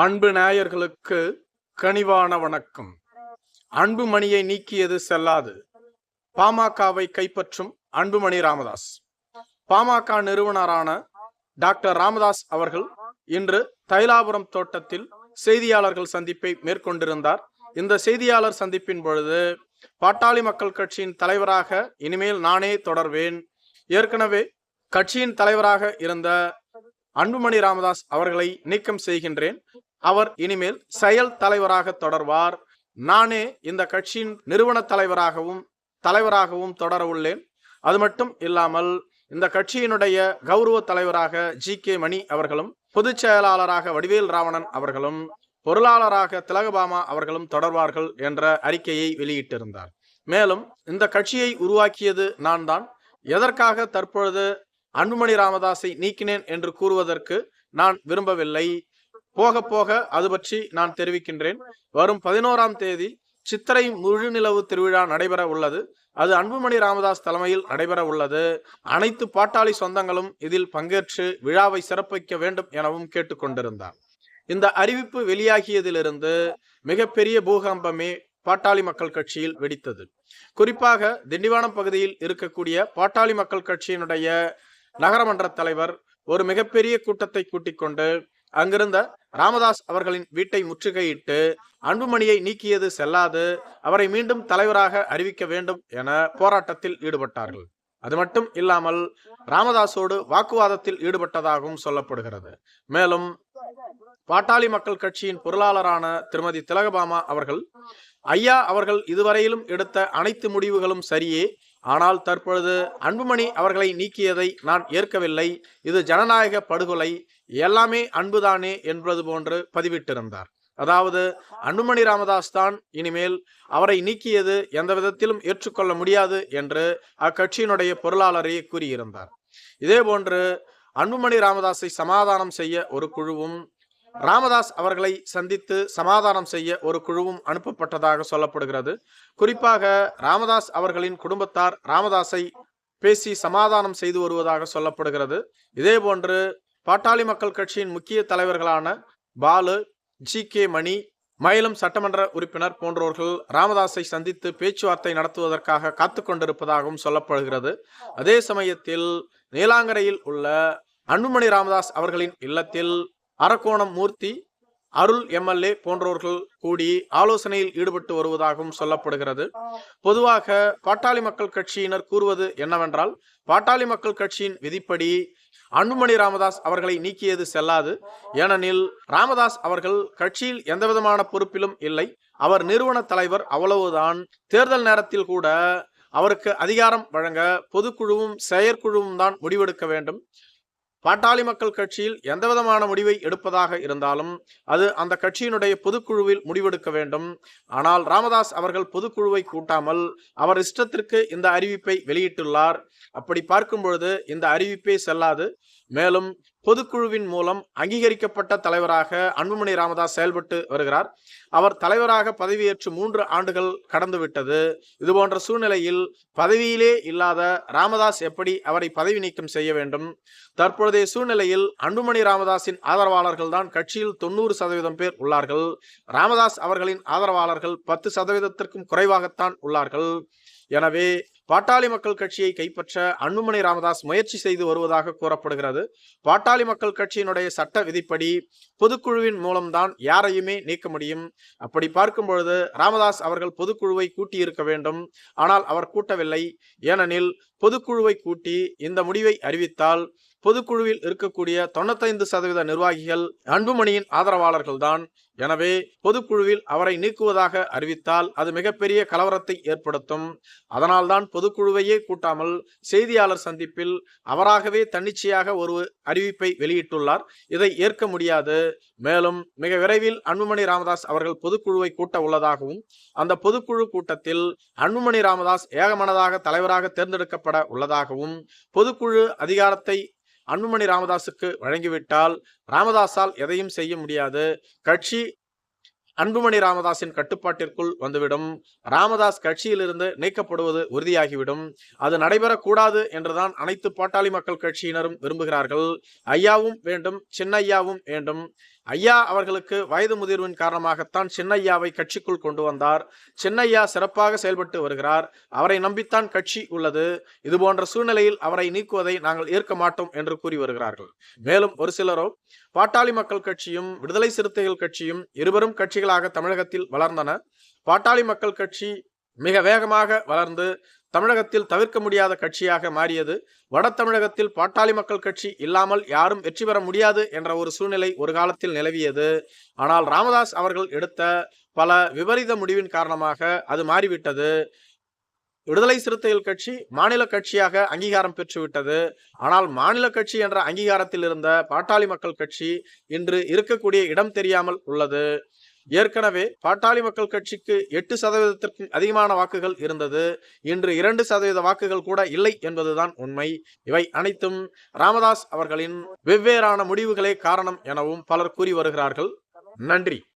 அன்பு நேயர்களுக்கு கனிவான வணக்கம். அன்புமணியை நீக்கியது செல்லாது. பாமகவை கைப்பற்றும் அன்புமணி ராமதாஸ். பாமக நிறுவனரான டாக்டர் ராமதாஸ் அவர்கள் இன்று தைலாபுரம் தோட்டத்தில் செய்தியாளர்கள் சந்திப்பை மேற்கொண்டிருந்தார். இந்த செய்தியாளர் சந்திப்பின் பொழுது பாட்டாளி மக்கள் கட்சியின் தலைவராக இனிமேல் நானே தொடர்வேன். ஏற்கனவே கட்சியின் தலைவராக இருந்த அன்புமணி ராமதாஸ் அவர்களை நீக்கம் செய்கின்றேன். அவர் இனிமேல் செயல் தலைவராக தொடர்வார். நானே இந்த கட்சியின் நிறுவன தலைவராகவும் தலைவராகவும் தொடர உள்ளேன். அது மட்டும் இல்லாமல் இந்த கட்சியினுடைய கௌரவ தலைவராக ஜி. கே. மணி அவர்களும் பொதுச் செயலாளராக வடிவேல் ராவணன் அவர்களும் பொருளாளராக திலகபாமா அவர்களும் தொடர்வார்கள் என்ற அறிக்கையை வெளியிட்டிருந்தார். மேலும் இந்த கட்சியை உருவாக்கியது நான் தான் எதற்காக தற்பொழுது அன்புமணி ராமதாஸை நீக்கினேன் என்று கூறுவதற்கு நான் விரும்பவில்லை. போக போக அது பற்றி நான் தெரிவிக்கின்றேன். வரும் பதினோராம் தேதி சித்திரை முழுநிலவு திருவிழா நடைபெற உள்ளது. அது அன்புமணி ராமதாஸ் தலைமையில் நடைபெற உள்ளது. அனைத்து பாட்டாளி சொந்தங்களும் இதில் பங்கேற்று விழாவை சிறப்பிக்க வேண்டும் எனவும் கேட்டுக்கொண்டிருந்தார் இந்த அறிவிப்பு வெளியாகியதிலிருந்து மிகப்பெரிய பூகம்பமே பாட்டாளி மக்கள் கட்சியில் வெடித்தது. குறிப்பாக திண்டிவனம் பகுதியில் இருக்கக்கூடிய பாட்டாளி மக்கள் கட்சியினுடைய நகரமன்ற தலைவர் ஒரு மிகப்பெரிய கூட்டத்தை கூட்டிக் கொண்டு அங்கிருந்த ராமதாஸ் அவர்களின் வீட்டை முற்றுகையிட்டு அன்புமணியை நீக்கியது செல்லாது அவரை மீண்டும் தலைவராக அறிவிக்க வேண்டும் என போராட்டத்தில் ஈடுபட்டார்கள். அது மட்டும் இல்லாமல் ராமதாசோடு வாக்குவாதத்தில் ஈடுபட்டதாகவும் சொல்லப்படுகிறது. மேலும் பாட்டாளி மக்கள் கட்சியின் பொருளாளரான திருமதி திலகபாமா அவர்கள் ஐயா அவர்கள் இதுவரையிலும் எடுத்த அனைத்து முடிவுகளும் சரியே ஆனால் தற்பொழுது அன்புமணி அவர்களை நீக்கியதை நான் ஏற்கவில்லை. இது ஜனநாயக படுகொலை. எல்லாமே அன்புதானே என்பது போன்று பதிவிட்டிருந்தார். அதாவது அன்புமணி ராமதாஸ் தான் இனிமேல் அவரை நீக்கியது எந்த விதத்திலும் ஏற்றுக்கொள்ள முடியாது என்று அக்கட்சியினுடைய பொருளாளரே கூறியிருந்தார். இதே போன்று அன்புமணி ராமதாஸை சமாதானம் செய்ய ஒரு குழுவும் ராமதாஸ் அவர்களை சந்தித்து சமாதானம் செய்ய ஒரு குழுவும் அனுப்பப்பட்டதாக சொல்லப்படுகிறது. குறிப்பாக ராமதாஸ் அவர்களின் குடும்பத்தார் ராமதாஸை பேசி சமாதானம் செய்து வருவதாக சொல்லப்படுகிறது. இதே போன்று பாட்டாளி மக்கள் கட்சியின் முக்கிய தலைவர்களான பாலு ஜி கே மணி மயிலம் சட்டமன்ற உறுப்பினர் போன்றோர்கள் ராமதாஸை சந்தித்து பேச்சுவார்த்தை நடத்துவதற்காக காத்து கொண்டிருப்பதாகவும் சொல்லப்படுகிறது. அதே சமயத்தில் நீலாங்கரையில் உள்ள அன்புமணி ராமதாஸ் அவர்களின் இல்லத்தில் அரக்கோணம் மூர்த்தி அருள் எம்எல்ஏ போன்றவர்கள் கூடி ஆலோசனையில் ஈடுபட்டு வருவதாகவும் சொல்லப்படுகிறது. பொதுவாக பாட்டாளி மக்கள் கட்சியினர் கூறுவது என்னவென்றால் பாட்டாளி மக்கள் கட்சியின் விதிப்படி அன்புமணி ராமதாஸ் அவர்களை நீக்கியது செல்லாது. ஏனெனில் ராமதாஸ் அவர்கள் கட்சியில் எந்தவிதமான பொறுப்பிலும் இல்லை. அவர் நிறுவன தலைவர் அவ்வளவுதான். தேர்தல் நேரத்தில் கூட அவருக்கு அதிகாரம் வழங்க பொதுக்குழுவும் செயற்குழுவும் தான் முடிவெடுக்க வேண்டும். பாட்டாளி மக்கள் கட்சியில் எந்தவிதமான முடிவை எடுப்பதாக இருந்தாலும் அது அந்த கட்சியினுடைய பொதுக்குழுவில் முடிவெடுக்க வேண்டும். ஆனால் ராமதாஸ் அவர்கள் பொதுக்குழுவை கூட்டாமல் அவர் இஷ்டத்திற்கு இந்த அறிவிப்பை வெளியிட்டுள்ளார். அப்படி பார்க்கும் பொழுது இந்த அறிவிப்பே செல்லாது. மேலும் பொதுக்குழுவின் மூலம் அங்கீகரிக்கப்பட்ட தலைவராக அன்புமணி ராமதாஸ் செயல்பட்டு வருகிறார். அவர் தலைவராக பதவியேற்று மூன்று ஆண்டுகள் கடந்துவிட்டது. இதுபோன்ற சூழ்நிலையில் பதவியிலே இல்லாத ராமதாஸ் எப்படி அவரை பதவி நீக்கம் செய்ய வேண்டும்? தற்பொழுதைய சூழ்நிலையில் அன்புமணி ராமதாஸின் ஆதரவாளர்கள் தான் கட்சியில் தொண்ணூறு சதவீதம் பேர் உள்ளார்கள். ராமதாஸ் அவர்களின் ஆதரவாளர்கள் பத்து சதவீதத்திற்கும் குறைவாகத்தான் உள்ளார்கள். எனவே பாட்டாளி மக்கள் கட்சியை கைப்பற்ற அன்புமணி ராமதாஸ் முயற்சி செய்து வருவதாக கூறப்படுகிறது. பாட்டாளி மக்கள் கட்சியினுடைய சட்ட விதிப்படி பொதுக்குழுவின் மூலம்தான் யாரையுமே நீக்க முடியும். அப்படி பார்க்கும் பொழுது ராமதாஸ் அவர்கள் பொதுக்குழுவை கூட்டியிருக்க வேண்டும். ஆனால் அவர் கூட்டவில்லை. ஏனெனில் பொதுக்குழுவை கூட்டி இந்த முடிவை அறிவித்தால் பொதுக்குழுவில் இருக்கக்கூடிய தொண்ணூத்தைந்து சதவீத நிர்வாகிகள் அன்புமணியின் ஆதரவாளர்கள் தான் எனவே பொதுக்குழுவில் அவரை நீக்குவதாக அறிவித்தால் அது மிகப்பெரிய கலவரத்தை ஏற்படுத்தும். அதனால்தான் பொதுக்குழுவையே கூட்டாமல் செய்தியாளர் சந்திப்பில் அவராகவே தன்னிச்சையாக ஒரு அறிவிப்பை வெளியிட்டுள்ளார். இதை ஏற்க முடியாது. மேலும் மிக விரைவில் அன்புமணி ராமதாஸ் அவர்கள் பொதுக்குழுவை கூட்ட உள்ளதாகவும் அந்த பொதுக்குழு கூட்டத்தில் அன்புமணி ராமதாஸ் ஏகமனதாக தலைவராக தேர்ந்தெடுக்கப்பட உள்ளதாகவும் பொதுக்குழு அதிகாரத்தை அன்புமணி ராமதாஸுக்கு வழங்கிவிட்டால் ராமதாஸால் எதையும் செய்ய முடியாது. கட்சி அன்புமணி ராமதாஸின் கட்டுப்பாட்டிற்குள் வந்துவிடும். ராமதாஸ் கட்சியிலிருந்து நீக்கப்படுவது உறுதியாகிவிடும். அது நடைபெறக்கூடாது என்றுதான் அனைத்து பாட்டாளி மக்கள் கட்சியினரும் விரும்புகிறார்கள். ஐயாவும் வேண்டும் சின்னையாவும் வேண்டும். ஐயா அவர்களுக்கு வயது முதிர்வின் காரணமாகத்தான் சின்னையாவை கட்சிக்குள் கொண்டு வந்தார். சின்னையா சிறப்பாக செயல்பட்டு வருகிறார். அவரை நம்பித்தான் கட்சி உள்ளது. இது போன்ற சூழ்நிலையில் அவரை நீக்குவதை நாங்கள் ஏற்க மாட்டோம் என்று கூறி வருகிறார்கள். மேலும் ஒரு சிலரோ பாட்டாளி மக்கள் கட்சியும் விடுதலை சிறுத்தைகள் கட்சியும் இருவரும் கட்சிகளாக தமிழகத்தில் வளர்ந்தன. பாட்டாளி மக்கள் கட்சி மிக வேகமாக வளர்ந்து தமிழகத்தில் தவிர்க்க முடியாத கட்சியாக மாறியது. வட தமிழகத்தில் பாட்டாளி மக்கள் கட்சி இல்லாமல் யாரும் வெற்றி பெற முடியாது என்ற ஒரு சூழ்நிலை ஒரு காலத்தில் நிலவியது. ஆனால் ராமதாஸ் அவர்கள் எடுத்த பல விபரீத முடிவின் காரணமாக அது மாறிவிட்டது. விடுதலை சிறுத்தைகள் கட்சி மாநில கட்சியாக அங்கீகாரம் பெற்றுவிட்டது. ஆனால் மாநில கட்சி என்ற அங்கீகாரத்தில் இருந்த பாட்டாளி மக்கள் கட்சி இன்று இருக்கக்கூடிய இடம் தெரியாமல் உள்ளது. ஏற்கனவே பாட்டாளி மக்கள் கட்சிக்கு எட்டு சதவீதத்திற்கும் அதிகமான வாக்குகள் இருந்தது. இன்று இரண்டு சதவீத வாக்குகள் கூட இல்லை என்பதுதான் உண்மை. இவை அனைத்தும் ராமதாஸ் அவர்களின் வெவ்வேறான முடிவுகளே காரணம் எனவும் பலர் கூறி வருகிறார்கள். நன்றி.